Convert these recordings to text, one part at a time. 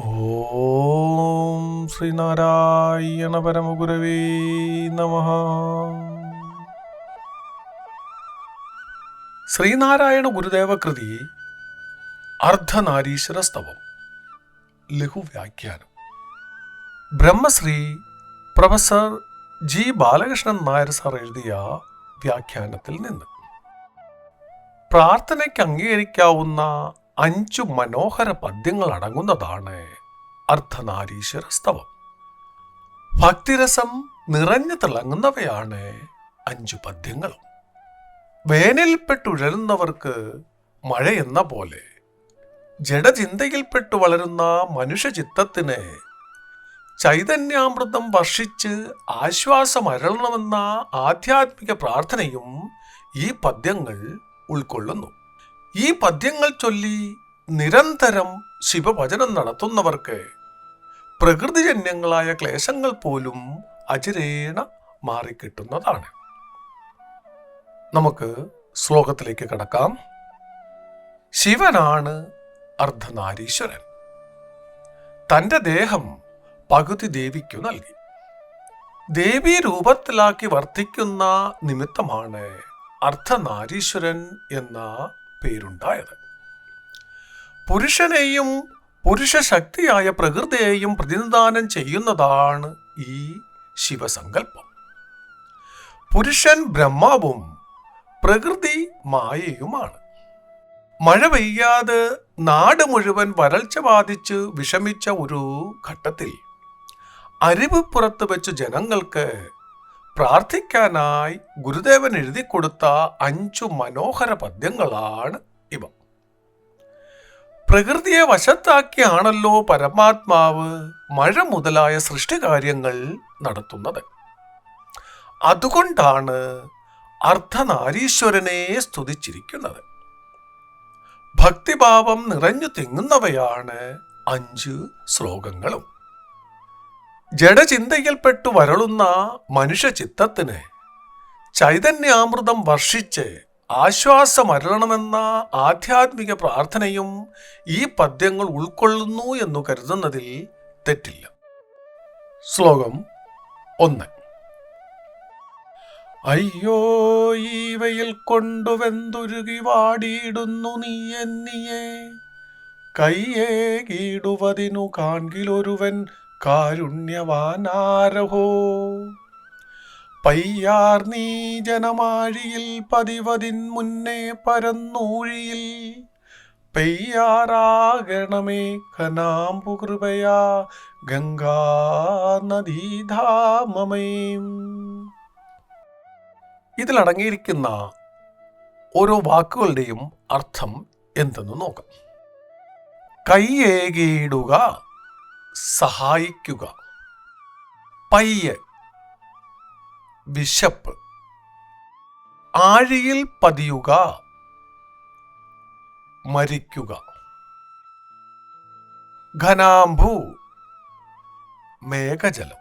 ഓം ശ്രീനാരായണ പരമഗുരവേ നമ. ശ്രീനാരായണ ഗുരുദേവ കൃതി അർദ്ധനാരീശ്വര സ്തവം ലഘുവ്യാഖ്യാനം. Brahmasree professor G Balakrishnan Nair sir എഴുതിയ വ്യാഖ്യാനത്തിൽ നിന്ന്. പ്രാർത്ഥനയ്ക്ക് അംഗീകരിക്കാവുന്ന അഞ്ചു മനോഹര പദ്യങ്ങൾ അടങ്ങുന്നതാണ് അർദ്ധനാരീശ്വര സ്തവം ഭക്തിരസം നിറഞ്ഞു തിളങ്ങുന്നവയാണ് അഞ്ചു പദ്യങ്ങളും. വേനലിൽപ്പെട്ടുഴലുന്നവർക്ക് മഴയെന്ന പോലെ ജഡചിന്തയിൽപ്പെട്ടു വളരുന്ന മനുഷ്യചിത്തത്തിന് ചൈതന്യാമൃതം വർഷിച്ച് ആശ്വാസമരളണമെന്ന ആധ്യാത്മിക പ്രാർത്ഥനയും ഈ പദ്യങ്ങൾ ഉൾക്കൊള്ളുന്നു. ഈ പദ്യങ്ങൾ ചൊല്ലി നിരന്തരം ശിവഭജനം നടത്തുന്നവർക്ക് പ്രകൃതിജന്യങ്ങളായ ക്ലേശങ്ങൾ പോലും അചിരേണ മാറിക്കിട്ടുന്നതാണ്. നമുക്ക് ശ്ലോകത്തിലേക്ക് കടക്കാം. ശിവനാണ് അർദ്ധനാരീശ്വരൻ. തന്റെ ദേഹം പകുതി ദേവിക്കു നൽകി. ദേവീ രൂപത്തിലാക്കി വർദ്ധിക്കുന്ന നിമിത്തമാണ് അർദ്ധനാരീശ്വരൻ എന്ന പേരുണ്ടായത്. പുരുഷനെയും പുരുഷ ശക്തിയായ പ്രകൃതിയെയും പ്രതിനിധാനം ചെയ്യുന്നതാണ് ഈ ശിവസങ്കല്പം. പുരുഷൻ ബ്രഹ്മാവും പ്രകൃതി മായയുമാണ്. മഴ പെയ്യാതെ നാട് മുഴുവൻ വരൾച്ച ബാധിച്ച് വിഷമിച്ച ഒരു ഘട്ടത്തിൽ അരിവ് പുറത്ത് വെച്ച് ജനങ്ങൾക്ക് പ്രാർത്ഥിക്കാനായി ഗുരുദേവൻ എഴുതി കൊടുത്ത അഞ്ചു മനോഹര പദ്യങ്ങളാണ് ഇവ. പ്രകൃതിയെ വശത്താക്കിയാണല്ലോ പരമാത്മാവ് മഴ മുതലായ സൃഷ്ടികാര്യങ്ങൾ നടത്തുന്നത്. അതുകൊണ്ടാണ് അർദ്ധനാരീശ്വരനെ സ്തുതിച്ചിരിക്കുന്നത്. ഭക്തിഭാവം നിറഞ്ഞു തിങ്ങുന്നവയാണ് അഞ്ച് ശ്ലോകങ്ങളും. ജഡചിന്തയിൽപ്പെട്ടു വരളുന്ന മനുഷ്യചിത്തത്തിന് ചൈതന്യാമൃതം വർഷിച്ച് ആശ്വാസമരളണമെന്ന ആധ്യാത്മിക പ്രാർത്ഥനയും ഈ പദ്യങ്ങൾ ഉൾക്കൊള്ളുന്നു എന്ന് കരുതുന്നതിൽ തെറ്റില്ല. ശ്ലോകം ഒന്ന്. അയ്യോ ഈവയിൽ വെയിൽ കൊണ്ടു വാടിയിടുന്നു നീ എന്നിയെ. കയ്യേ കീടുവതിനു കാൺകിലൊരുവൻ കാരുണ്യവാനാരഹോ. പയ്യാർ നീ ജനമാഴിയിൽ പതിവതിൻ മുന്നേ പരന്നൂഴിയിൽ പെയ്യാറാകണമേ കനാമ്പു കൃപയാ ഗംഗാനദീധാമമേ ഇതിലടങ്ങിയിരിക്കുന്ന ഓരോ വാക്കുകളുടെയും അർത്ഥം എന്തെന്ന് നോക്കാം. കൈയേകിയിടുക സഹായിക്കുക. പയ്യെ. വിശപ്പ്. ആഴിയിൽ പതിയുക. മരിക്കുക. ഘനാംഭു. മേഘജലം.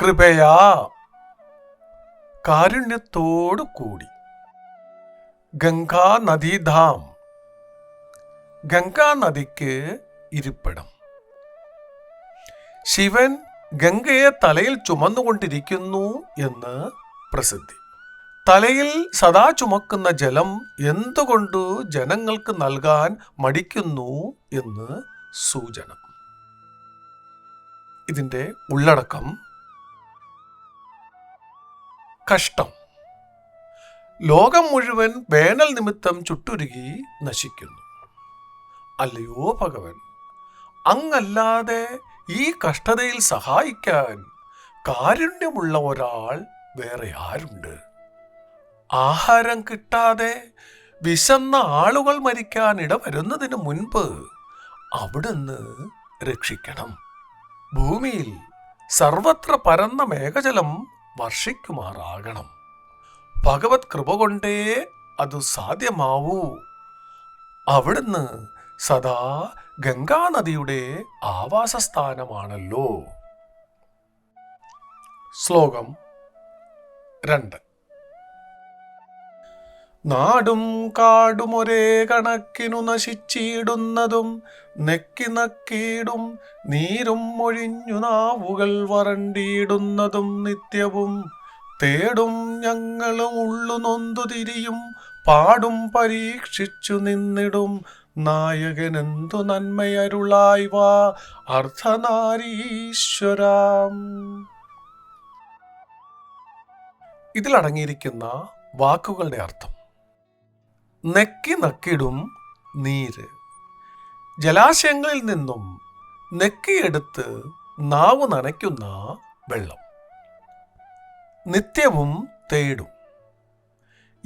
കൃപയാ. കാരുണ്യത്തോടു കൂടി. ഗംഗാ നദീധാം ഗംഗാ നദിക്ക് ഇരിപ്പിടം. ശിവൻ ഗംഗയെ തലയിൽ ചുമന്നുകൊണ്ടിരിക്കുന്നു എന്ന് പ്രസിദ്ധി. തലയിൽ സദാ ചുമക്കുന്ന ജലം എന്തുകൊണ്ട് ജനങ്ങൾക്ക് നൽകാൻ മടിക്കുന്നു എന്ന് സൂചന. ഇതിന്റെ ഉള്ളടക്കം. കഷ്ടം. ലോകം മുഴുവൻ വേനൽ നിമിത്തം ചുട്ടുരുകി നശിക്കുന്നു. അല്ലയോ ഭഗവൻ? അങ്ങല്ലാതെ ഈ കഷ്ടതയിൽ സഹായിക്കാൻ കാരുണ്യമുള്ള ഒരാൾ വേറെ ആരുണ്ട്? ആഹാരം കിട്ടാതെ വിശന്ന ആളുകൾ മരിക്കാൻ ഇടവരുന്നതിന് മുൻപ് അവിടുന്ന് രക്ഷിക്കണം. ഭൂമിയിൽ സർവത്ര പരന്ന മേഘജലം വർഷിക്കുമാറാകണം. ഭഗവത് കൃപ കൊണ്ടേ അത് സാധ്യമാവൂ. അവിടുന്ന് സദാ ഗംഗാനദിയുടെ ആവാസസ്ഥാനമാണല്ലോ. ശ്ലോകം രണ്ട്. നാടും കാടും ഒരേ കണക്കിനു നശിച്ചിടുന്നതും നെക്കി നക്കിയിടും നീരും ഒഴിഞ്ഞു നാവുകൾ വരണ്ടിയിടുന്നതും നിത്യവും തേടും ഞങ്ങളും ഉള്ളു നൊന്തു തിരിയും പാടും പരീക്ഷിച്ചു നിന്നിടും നായകനെന്തു നന്മയരുളായി വാ അർദ്ധനാരീശ്വരാം. ഇതിലടങ്ങിയിരിക്കുന്ന വാക്കുകളുടെ അർത്ഥം. നെക്കി നക്കിടും നീര്. ജലാശയങ്ങളിൽ നിന്നും നെക്കിയെടുത്ത് നാവ് നനയ്ക്കുന്ന വെള്ളം. നിത്യവും തേടും.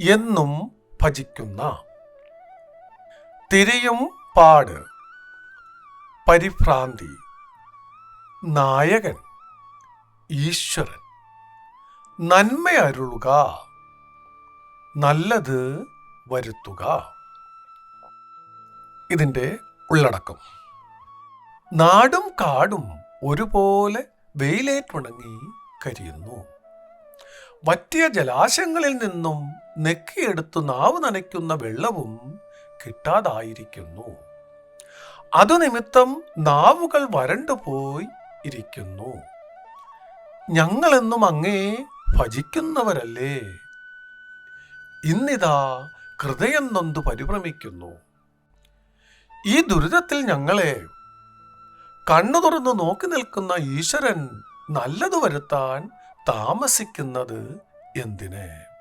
എന്നും ഭജിക്കുന്ന തിരിയും പാട്. പരിഭ്രാന്തി. നായകൻ. ഈശ്വരൻ. നന്മ അരുളുക. നല്ലത് വരുത്തുക. ഇതിന്റെ ഉള്ളടക്കം. നാടും കാടും ഒരുപോലെ വെയിലേറ്റുണങ്ങി കരിയുന്നു. വറ്റിയ ജലാശയങ്ങളിൽ നിന്നും നെക്കിയെടുത്തു നാവ് നനയ്ക്കുന്ന വെള്ളവും കിട്ടാതായിരിക്കുന്നു. അതു നിമിത്തം നാവുകൾ വരണ്ടുപോയി ഇരിക്കുന്നു. ഞങ്ങളെന്നും അങ്ങേ ഭജിക്കുന്നവരല്ലേ? ഇന്നിതാ ഹൃദയം നൊന്തു പരിഭ്രമിക്കുന്നു. ഈ ദുരിതത്തിൽ ഞങ്ങളെ കണ്ണു തുറന്നു നോക്കി നിൽക്കുന്ന ഈശ്വരൻ നല്ലതു വരുത്താൻ താമസിക്കുന്നത് എന്തിന്?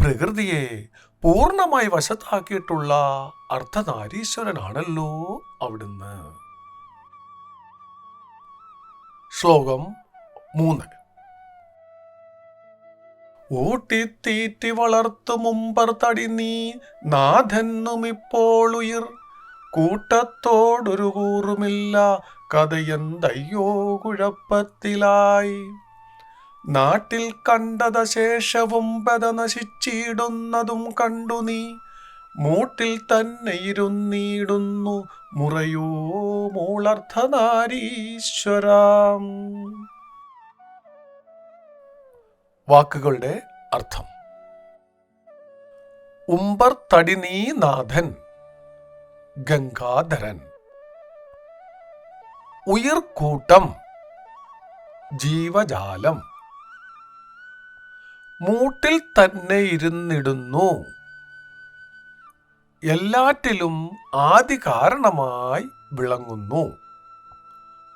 പ്രകൃതിയെ പൂർണമായി വശത്താക്കിയിട്ടുള്ള അർദ്ധനാരീശ്വരനാണല്ലോ അവിടുന്ന്. ശ്ലോകം മൂന്ന്. ഊട്ടിത്തീറ്റി വളർത്തു മുമ്പർ തടി നീ നാഥെന്നും ഉയിർ കൂട്ടത്തോടൊരു കൂറുമില്ല കഥയെന്തയ്യോ കുഴപ്പത്തിലായി. നാട്ടിൽ കണ്ടത ശേഷവും പത നശിച്ചിടുന്നതും കണ്ടു നീ. മൂട്ടിൽ തന്നെ ഇരുന്നിടുന്നു മുറയോ മൂളർത്ഥനാരീശ്വരാം വാക്കുകളുടെ അർത്ഥം. ഉമ്പർ തടിനീനാഥൻ ഗംഗാധരൻ. ഉയർക്കൂട്ടം ജീവജാലം. മൂട്ടിൽ തന്നെ ഇരുന്നിടുന്നു. എല്ലാറ്റിലും ആദി കാരണമായി വിളങ്ങുന്നു.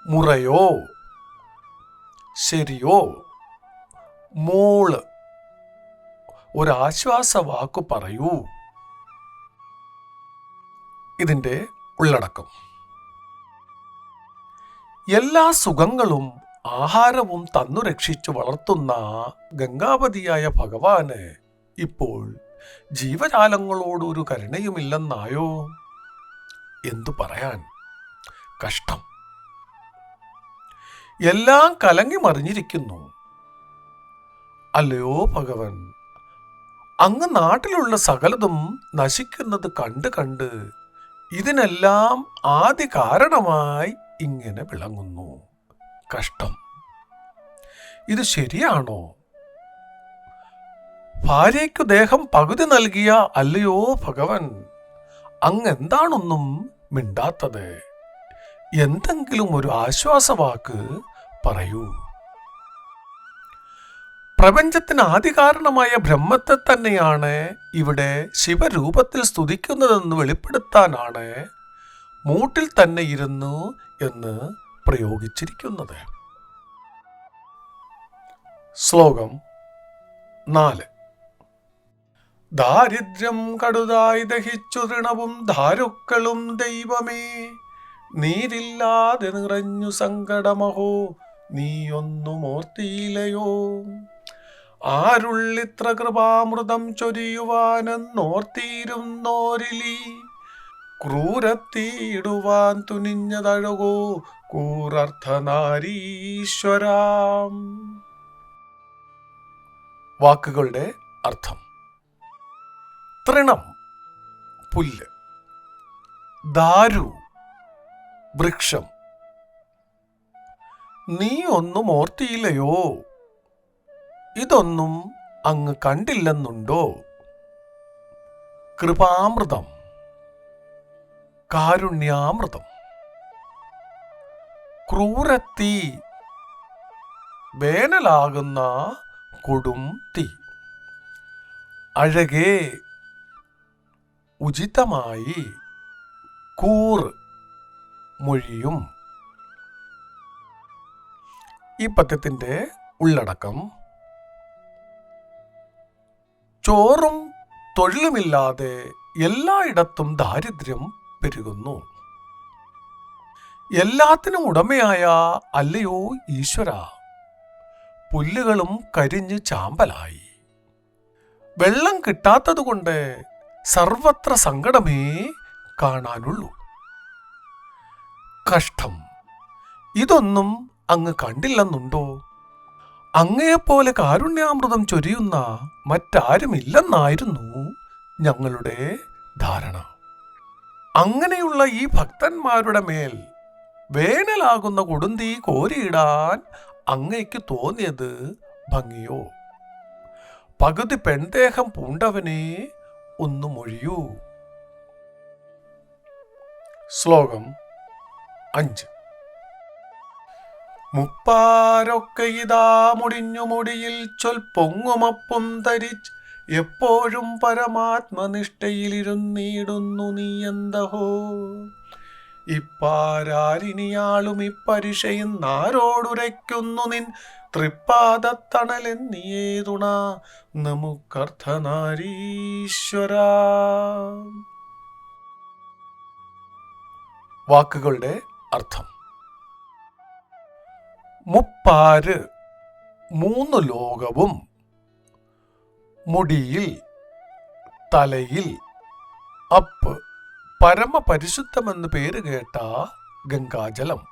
മുറയോ ശരിയോ മോൾ ഒരാശ്വാസ വാക്കു പറയൂ. ഇതിന്റെ ഉള്ളടക്കം. എല്ലാ സുഖങ്ങളും ആഹാരവും തന്നു രക്ഷിച്ചു വളർത്തുന്ന ഗംഗാപതിയായ ഭഗവാന് ഇപ്പോൾ ജീവജാലങ്ങളോടൊരു കരുണയുമില്ലെന്നായോ? എന്തു പറയാൻ? കഷ്ടം. എല്ലാം കലങ്ങി മറിഞ്ഞിരിക്കുന്നു. അല്ലയോ ഭഗവൻ അങ്ങ് നാട്ടിലുള്ള സകലതും നശിക്കുന്നത് കണ്ട് കണ്ട് ഇതിനെല്ലാം ആദ്യ കാരണമായി ഇങ്ങനെ വിളങ്ങുന്നു. കഷ്ടം. ഇത് ശരിയാണോ? ഭാര്യയ്ക്കു ദേഹം പകുതി നൽകിയ അല്ലയോ ഭഗവൻ? അങ്ങെന്താണൊന്നും മിണ്ടാത്തത്? എന്തെങ്കിലും ഒരു ആശ്വാസവാക്ക് പറയൂ. പ്രപഞ്ചത്തിന് ആദികാരണമായ ബ്രഹ്മത്തെ തന്നെയാണ് ഇവിടെ ശിവരൂപത്തിൽ സ്തുതിക്കുന്നതെന്ന് വെളിപ്പെടുത്താനാണ് മൂട്ടിൽ തന്നെ ഇരുന്നു എന്ന് പ്രയോഗിച്ചിരിക്കുന്നത്. ശ്ലോകം നാല്. ദാരിദ്ര്യം കടുതായി ദഹിച്ചു തൃണവും ധാരുക്കളും ദൈവമേ നീരില്ലാതെ നിറഞ്ഞു സങ്കടമഹോ നീയൊന്നും ഓർത്തിയില്ലയോ ആരുള്ളിത്ര കൃപാമൃതം ചൊരിയുവാനെന്നോർത്തിയിരുന്നോരിലി. ക്രൂരത്തിയിടുവാൻ തുനിഞ്ഞതഴകോ കൂറർത്ഥനാരീശ്വരാം. വാക്കുകളുടെ അർത്ഥം. തൃണം പുല്ല്. ദാരു വൃക്ഷം. നീ ഒന്നും ഓർത്തിയില്ലയോ? ഇതൊന്നും അങ്ങ് കണ്ടില്ലെന്നുണ്ടോ? കൃപാമൃതം കാരുണ്യാമൃതം. ക്രൂരത്തീ. വേനലാകുന്ന കൊടും തീ. അഴകേ ഉചിതമായി കൂർ മൊഴിയും. ഈ പദ്യത്തിന്റെ ഉള്ളടക്കം. ചോറും തൊഴിലുമില്ലാതെ എല്ലായിടത്തും ദാരിദ്ര്യം പെരുകുന്നു. എല്ലാത്തിനും ഉടമയായ അല്ലയോ ഈശ്വര. പുല്ലുകളും കരിഞ്ഞ് ചാമ്പലായി. വെള്ളം കിട്ടാത്തതുകൊണ്ട് സർവത്ര സങ്കടമേ കാണാനുള്ളൂ. കഷ്ടം. ഇതൊന്നും അങ്ങ് കണ്ടില്ലെന്നുണ്ടോ? അങ്ങയെപ്പോലെ കാരുണ്യാമൃതം ചൊരിയുന്ന മറ്റാരുമില്ലെന്നായിരുന്നു ഞങ്ങളുടെ ധാരണ. അങ്ങനെയുള്ള ഈ ഭക്തന്മാരുടെ മേൽ വേനലാകുന്ന കൊടുന്തീ കോരിയിടാൻ അങ്ങയ്ക്ക് തോന്നിയത് ഭംഗിയോ? പകുതി പെൺദേഹം പൂണ്ടവനെ ഒന്നു മൊഴിയൂ. ശ്ലോകം അഞ്ച്. മുപ്പാരൊക്കെ ഇതാ മുടിഞ്ഞു മുടിയിൽ ചൊൽ പൊങ്ങുമപ്പും ധരിച്ച് എപ്പോഴും പരമാത്മനിഷ്ഠയിലിരുന്നിടുന്നു നീ എന്തഹോ? ഇപ്പാരാരിനിയാളും ഇപ്പരിശയും നാരോടുരയ്ക്കുന്നു നിൻ തൃപ്പാദത്തണലെന്നിയേതുണ. നമുക്കർത്ഥനാരീശ്വര വാക്കുകളുടെ അർത്ഥം. മുപ്പാര് മൂന്ന് ലോകവും. മുടിയിൽ തലയിൽ അപ്പ് പരമപരിശുദ്ധമെന്ന് പേര് കേട്ട ഗംഗാജലം.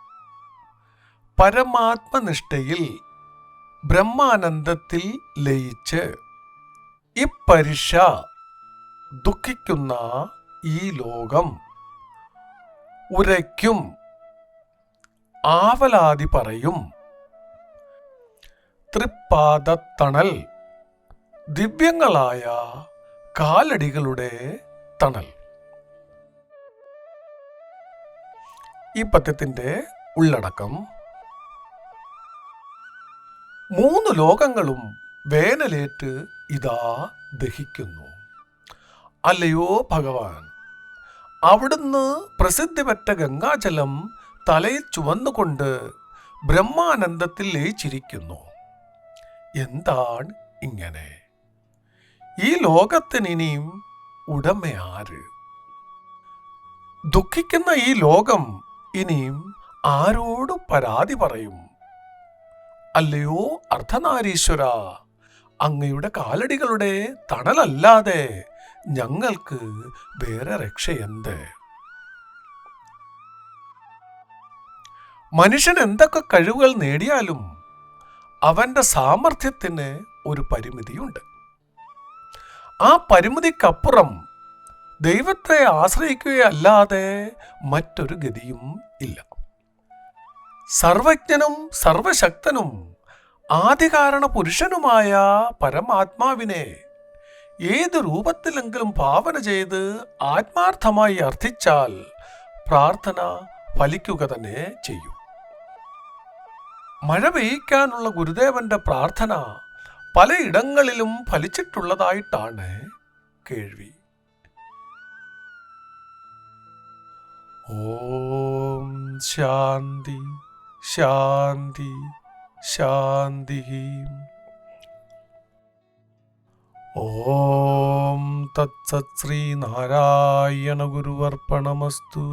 പരമാത്മനിഷ്ഠയിൽ ബ്രഹ്മാനന്ദത്തിൽ ലയിച്ച് ഇപ്പരിഷ ദുഃഖിക്കുന്ന ഈ ലോകം ഉരയ്ക്കും ആവലാതി പറയും. തൃപ്പാദത്തണൽ ദിവ്യങ്ങളായ കാലടികളുടെ തണൽ. ഈ പദ്യത്തിന്റെ ഉള്ളടക്കം. മൂന്ന് ലോകങ്ങളും വേനലേറ്റ് ഇതാ ദഹിക്കുന്നു. അല്ലയോ ഭഗവാൻ അവിടുന്ന് പ്രസിദ്ധി പെറ്റ ഗംഗാജലം തലയിൽ ചുവന്നുകൊണ്ട് ബ്രഹ്മാനന്ദത്തിൽ ലയിച്ചിരിക്കുന്നു. എന്താണ് ഇങ്ങനെ? ഈ ലോകത്തിന് ഇനിയും ഉടമയാര്? ദുഃഖിക്കുന്ന ഈ ലോകം ഇനിയും ആരോട് പരാതി പറയും? അല്ലയോ അർദ്ധനാരീശ്വര അങ്ങയുടെ കാലടികളുടെ തണലല്ലാതെ ഞങ്ങൾക്ക് വേറെ രക്ഷയെന്ത്? മനുഷ്യൻ എന്തൊക്കെ കഴിവുകൾ നേടിയാലും അവന്റെ സാമർഥ്യത്തിന് ഒരു പരിമിതിയുണ്ട്. ആ പരിമിതിക്കപ്പുറം ദൈവത്തെ ആശ്രയിക്കുകയല്ലാതെ മറ്റൊരു ഗതിയും ഇല്ല. സർവജ്ഞനും സർവശക്തനും ആദികാരണ പുരുഷനുമായ പരമാത്മാവിനെ ഏത് രൂപത്തിലെങ്കിലും ഭാവന ചെയ്ത് ആത്മാർത്ഥമായി അർത്ഥിച്ചാൽ പ്രാർത്ഥന ഫലിക്കുക തന്നെ ചെയ്യും. മഴ പെയ്യ്ക്കാനുള്ള ഗുരുദേവന്റെ പ്രാർത്ഥന പലയിടങ്ങളിലും ഫലിച്ചിട്ടുള്ളതായിട്ടാണ് കേൾവി. ഓം ശാന്തി ശാന്തി ശാന്തി. ഓം തത്സത് ശ്രീനാരായണ ഗുരുവർപ്പണമസ്തു